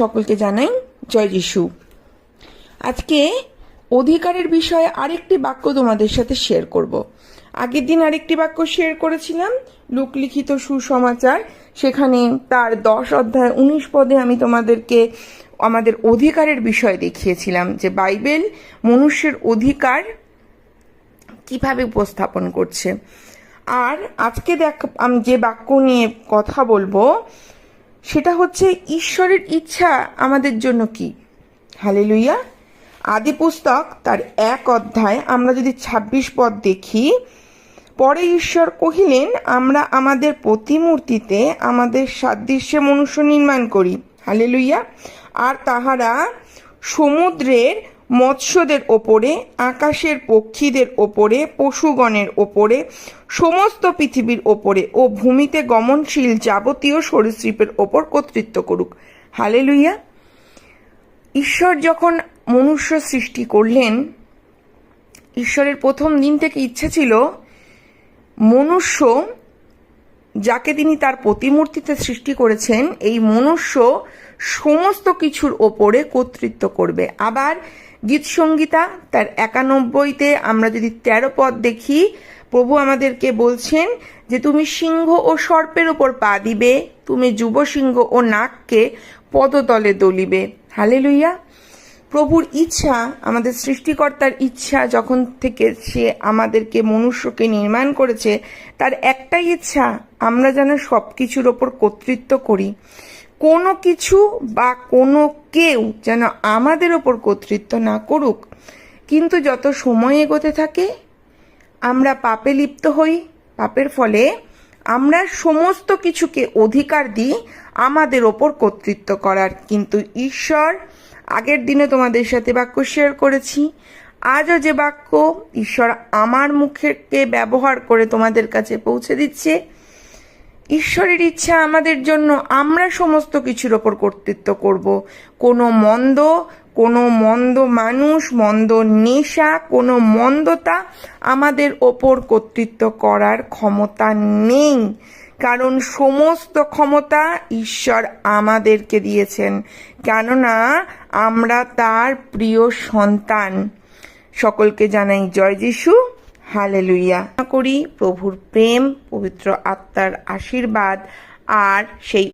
সকলকে জানাই জয় যিশু। আজকে অধিকারের বিষয়ে আরেকটি বাক্য তোমাদের সাথে শেয়ার করব। আগের দিন আরেকটি বাক্য শেয়ার করেছিলাম লোকলিখিত সুসমাচার। সেখানে তার দশ অধ্যায় উনিশ পদে আমি তোমাদেরকে আমাদের অধিকারের বিষয় দেখিয়েছিলাম, যে বাইবেল মনুষ্যের অধিকার কীভাবে উপস্থাপন করছে। আর আজকে দেখ আমি যে বাক্য নিয়ে কথা বলব সেটা হচ্ছে ঈশ্বরের ইচ্ছা আমাদের জন্য কি? হালেলুইয়া আদি পুস্তক, তার এক অধ্যায়, আমরা যদি ২৬ পদ দেখি, পরে ঈশ্বর কহিলেন, আমরা আমাদের প্রতিমূর্তিতে আমাদের সাদৃশ্যে মনুষ্য নির্মাণ করি। হালেলুইয়া আর তাহারা সমুদ্রের মৎস্যদের ওপরে, আকাশের পক্ষীদের ওপরে, পশুগণের ওপরে, সমস্ত পৃথিবীর ওপরে ও ভূমিতে গমনশীল যাবতীয় সরীসৃপের ওপর কর্তৃত্ব করুক। হালে লুইয়া ঈশ্বর যখন মনুষ্য সৃষ্টি করলেন, ঈশ্বরের প্রথম দিন থেকে ইচ্ছা ছিল মনুষ্য যাকে তিনি তার প্রতিমূর্তিতে সৃষ্টি করেছেন, এই মনুষ্য সমস্ত কিছুর ওপরে কর্তৃত্ব করবে। আবার গীত সংগীতা তার একানব্বইতে আমরা যদি তেরো পদ দেখি, প্রভু আমাদেরকে বলছেন যে, তুমি সিংহ ও সর্পের ওপর পা দিবে, তুমি যুব সিংহ ও নাককে পদতলে দলিবে। হালে লইয়া প্রভুর ইচ্ছা, আমাদের সৃষ্টিকর্তার ইচ্ছা যখন থেকে সে আমাদেরকে মনুষ্যকে নির্মাণ করেছে, তার একটাই ইচ্ছা, আমরা যেন সব কিছুর ওপর কর্তৃত্ব করি। কোনো কিছু বা কোনো কেউ যেন আমাদের ওপর কর্তৃত্ব না করুক। কিন্তু যত সময় এগোতে থাকে, আমরা পাপে লিপ্ত হই। পাপের ফলে আমরা সমস্ত কিছুকে অধিকার দিই আমাদের ওপর কর্তৃত্ব করার। কিন্তু ঈশ্বর আগের দিনে তোমাদের সাথে বাক্য শেয়ার করেছি। আজও যে বাক্য ঈশ্বর আমার মুখেকে ব্যবহার করে তোমাদের কাছে পৌঁছে দিচ্ছে, ঈশ্বরের ইচ্ছা আমাদের জন্য আমরা সমস্ত কিছুর ওপর কর্তৃত্ব করব। কোনো মন্দ কোনো মন্দ মানুষ, মন্দ নেশা, কোনো মন্দতা আমাদের ওপর কর্তৃত্ব করার ক্ষমতা নেই। কারণ সমস্ত ক্ষমতা ঈশ্বর আমাদেরকে দিয়েছেন। কেননা আমরা তার প্রিয় সন্তান। সকলকে জানাই জয় যিশু। হালেলুইয়া করি প্রভুর প্রেম, পবিত্র আত্মার আশীর্বাদ, আর সেই